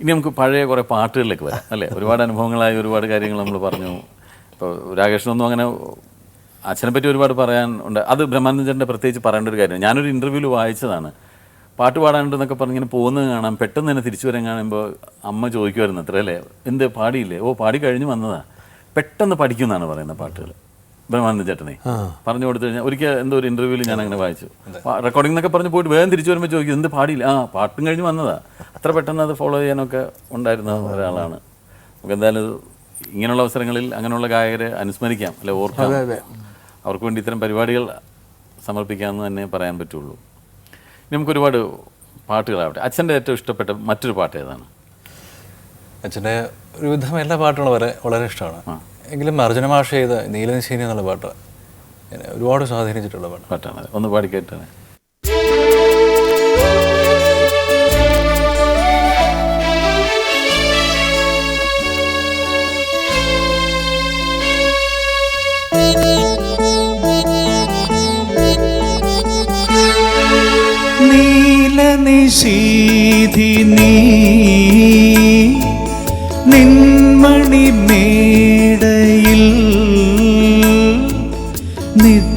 ഇനി നമുക്ക് പഴയ കുറേ പാട്ടുകളിലേക്ക് വരാം അല്ലേ? ഒരുപാട് അനുഭവങ്ങളായി ഒരുപാട് കാര്യങ്ങൾ നമ്മൾ പറഞ്ഞു. ഇപ്പോൾ രാകേഷിനൊന്നും അങ്ങനെ അച്ഛനെ പറ്റി ഒരുപാട് പറയാൻ ഉണ്ട്. അത് ബ്രഹ്മാനന്ദന്റെ പ്രത്യേകിച്ച് പറയേണ്ട ഒരു കാര്യമാണ് ഞാനൊരു ഇന്റർവ്യൂവിൽ വായിച്ചതാണ്. പാട്ട് പാടാനുണ്ടെന്നൊക്കെ പറഞ്ഞ് ഇങ്ങനെ പോകുന്നത് കാണാം. പെട്ടെന്ന് തന്നെ തിരിച്ചു വരാൻ കാണുമ്പോൾ അമ്മ ചോദിക്കുമായിരുന്നു അത്ര അല്ലേ? എന്ത് പാടിയില്ലേ? ഓ പാടി കഴിഞ്ഞ് വന്നതാണ് പെട്ടെന്ന് പഠിക്കുമെന്നാണ് പറയുന്നത് പാട്ടുകൾ ബ്രഹ്മാനന്ദ ചേട്ടനെ. പറഞ്ഞു കൊടുത്തു കഴിഞ്ഞാൽ ഒരിക്കൽ എന്തോ ഒരു ഇന്റർവ്യൂവിൽ ഞാൻ അങ്ങനെ വായിച്ചു. റെക്കോർഡിംഗ് എന്നൊക്കെ പറഞ്ഞ് പോയിട്ട് വേഗം തിരിച്ചു വരുമ്പോൾ ചോദിക്കും എന്ത് പാടിയില്ല? ആ പാട്ടും കഴിഞ്ഞ് വന്നതാ. അത്ര പെട്ടെന്ന് അത് ഫോളോ ചെയ്യാനൊക്കെ ഉണ്ടായിരുന്ന ഒരാളാണ്. നമുക്ക് എന്തായാലും ഇങ്ങനെയുള്ള അവസരങ്ങളിൽ അങ്ങനെയുള്ള ഗായകരെ അനുസ്മരിക്കാം അല്ലെ ഓർക്കാം. അവർക്ക് വേണ്ടി ഇത്തരം പരിപാടികൾ സമർപ്പിക്കാമെന്ന് തന്നെ പറയാൻ പറ്റുള്ളൂ. ഇനി നമുക്ക് ഒരുപാട് പാട്ടുകളാവട്ടെ. അച്ഛന്റെ ഏറ്റവും ഇഷ്ടപ്പെട്ട മറ്റൊരു പാട്ട് ഏതാണ്? അച്ഛന്റെ ഒരുവിധം എല്ലാ പാട്ടുകളും വരെ വളരെ ഇഷ്ടമാണ്. എങ്കിലും അർജുന മാഷ ചെയ്ത നീലനിശീനി എന്നുള്ള പാട്ട് ഒരുപാട് സ്വാധീനിച്ചിട്ടുള്ള പാട്ട് പാട്ടാണ് ഒന്ന് പാടി കേട്ടാണ്. നീലനിശീധിനി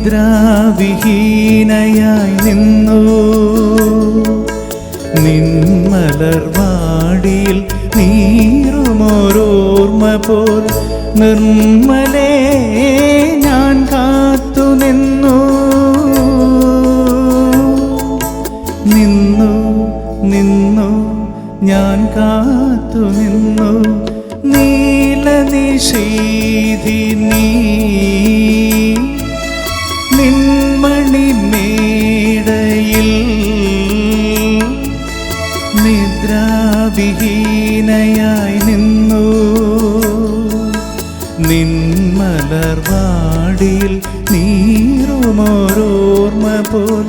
നിദ്രാവിഹീനയായി നിന്നു. നിന്മലർവാടിയിൽ നീറുമോരോർമ്മ പോൽ നിർമ്മലേ നിന്മണി മേടയിൽ നിദ്രാവിഹീനയായി നിന്നു. നിന്മലർവാടിയിൽ നീറുമോരോർമ്മ പോൽ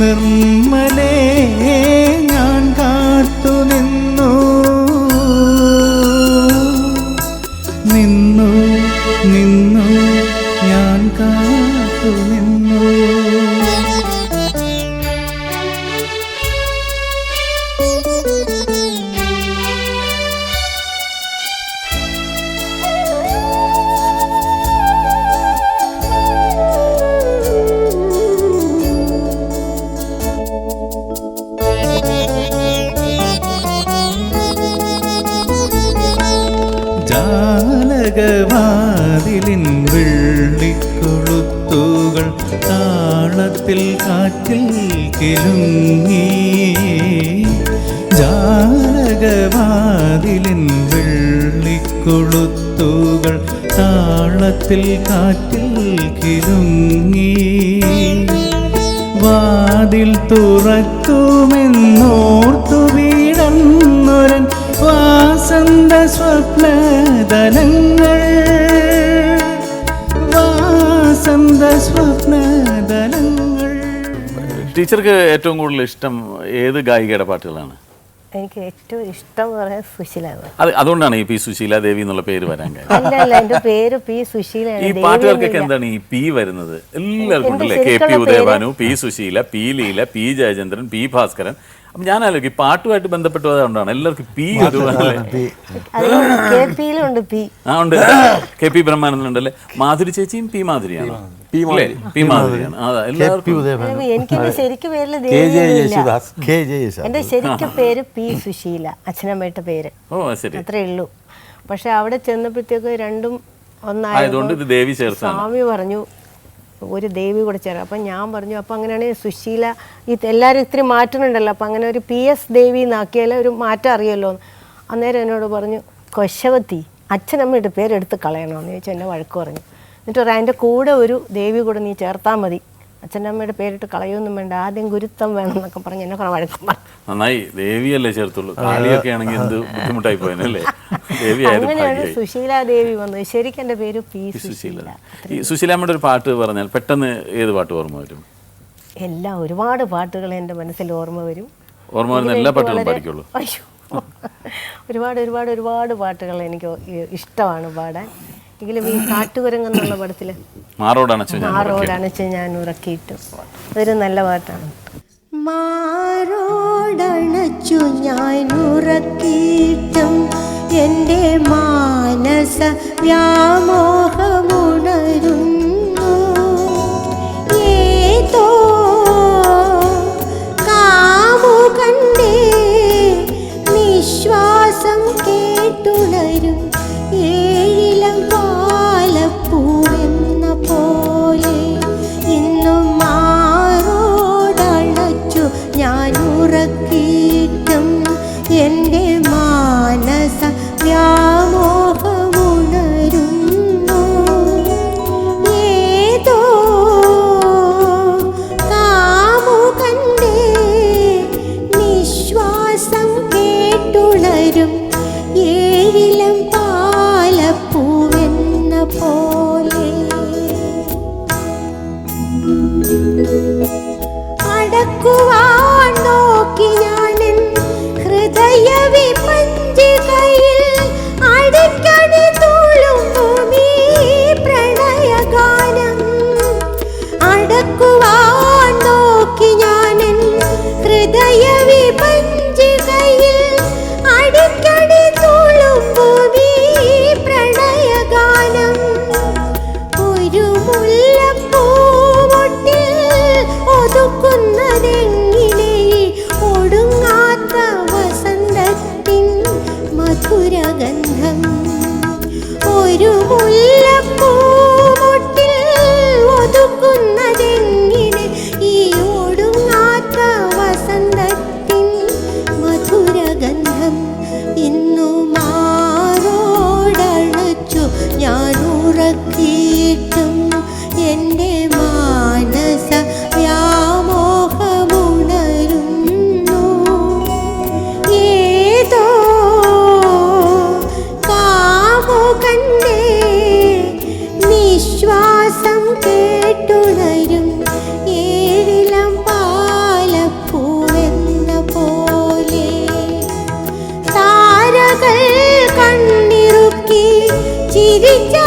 നിർമ്മലേ. ജാലകവാതിലിൻ വെള്ളിക്കൊളുത്തുകൾ താളത്തിൽ കാറ്റിൽ കിലുങ്ങി. ജാലകവാതിലിൻ വെള്ളിക്കൊളുത്തുകൾ താളത്തിൽ കാറ്റിൽ കിലുങ്ങി. വാതിൽ തുറക്കുമെന്നോർത്തു ടീച്ചർക്ക് ഏറ്റവും കൂടുതൽ ഇഷ്ടം ഏത് ഗായികയുടെ പാട്ടുകളാണ്? എനിക്ക് ഏറ്റവും ഇഷ്ടം എന്ന് പറയാൻ സുശീല അത് അതുകൊണ്ടാണ് ഈ പി സുശീല ദേവി എന്നുള്ള പേര് വരാൻ അല്ല അല്ല പേര് പി ഈ പാട്ടുകാർക്കൊക്കെ എന്താണ് ഈ പി വരുന്നത്? എല്ലാവർക്കും ഉണ്ടല്ലേ? K P Udayabhanu P Susheela P Leela P Jayachandran P Bhaskaran അപ്പം ഞാൻ ആലോചിക്കും ഈ പാട്ടുമായിട്ട് ബന്ധപ്പെട്ട് അതുകൊണ്ടാണ് എല്ലാവർക്കും പി ഒരു ആ ഉണ്ട് കെ പി ബ്രഹ്മാനന്ദൻ ഉണ്ടല്ലേ മാധുരി ചേച്ചിയും പി മാധുരിയാണ്? പി മാധുരിയാണ്. അതാ എല്ലാവർക്കും എനിക്ക് എന്റെ ശരിക്കും യേശുദാസ് എന്റെ ശരിക്കും പേര് പി സുശീല അച്ഛനമ്മയുടെ പേര്. ഓ ശരി. അത്രേ ഉള്ളൂ. പക്ഷെ അവിടെ ചെന്നപ്പോഴത്തേക്ക് രണ്ടും ഒന്നായതുകൊണ്ട് സ്വാമി പറഞ്ഞു ഒരു ദേവി കൂടെ ചേരാം അപ്പം ഞാൻ പറഞ്ഞു അപ്പം അങ്ങനെയാണെങ്കിൽ സുശീല ഈ എല്ലാവരും ഇത്തിരി മാറ്റുന്നുണ്ടല്ലോ അപ്പം അങ്ങനെ ഒരു പി എസ് ദേവി എന്നാക്കിയാൽ ഒരു മാറ്റം അറിയല്ലോ. അന്നേരം എന്നോട് പറഞ്ഞു കൊശവത്തി അച്ഛനമ്മയുടെ പേരെടുത്ത് കളയണമെന്ന് ചോദിച്ചു എന്നെ വഴക്ക് പറഞ്ഞു. എന്നിട്ട് പറയാം എന്റെ കൂടെ ഒരു ദേവി കൂടെ നീ ചേർത്താൽ മതി. അച്ഛന്റെ അമ്മയുടെ പേരിട്ട് കളയൊന്നും വേണ്ട ആദ്യം ഗുരുത്വം വേണം എന്നൊക്കെ പറഞ്ഞ് എന്നെ കുറെ വഴക്കം നന്നായി. ദേവിയല്ലേ ചേർത്തുള്ളൂ. കാളിയൊക്കെ ആണെങ്കിൽ എന്ത് ബുദ്ധിമുട്ടായി പോയനല്ലേ ദേവി ആയാലും അങ്ങനെയാണ് സുശീല ദേവി വന്നത്. ശരിക്കും എന്റെ പേര് പി സുശീല. ഈ സുശീലാമ്മയുടെ ഒരു പാട്ട് പറഞ്ഞാൽ പെട്ടെന്ന് ഏത് പാട്ട് ഓർമ്മ വരും? എല്ലാം ഒരുപാട് പാട്ടുകൾ എന്റെ മനസ്സിൽ ഓർമ്മ വരും. ഓർമ്മ വരുന്ന എല്ലാ പാട്ടുകളും പാടിക്കുള്ളൂ ഒരുപാട് ഒരുപാട് ഒരുപാട് പാട്ടുകൾ എനിക്ക് ഇഷ്ടമാണ് പാടാൻ. എങ്കിലും ഈ കാട്ടുകുരങ്ങെന്നുള്ള പടത്തിൽ മാറോടണച്ചു ഞാൻ ഉറക്കിയിട്ടു. അതൊരു നല്ല പാട്ടാണ്. മാറോടണച്ചു ഞാൻ ഉറക്കിയിട്ടും എന്റെ മാനസ വ്യാമോഹമുണരുന്നു ಬೆಳಕುವ ചിരിച്ചാൽ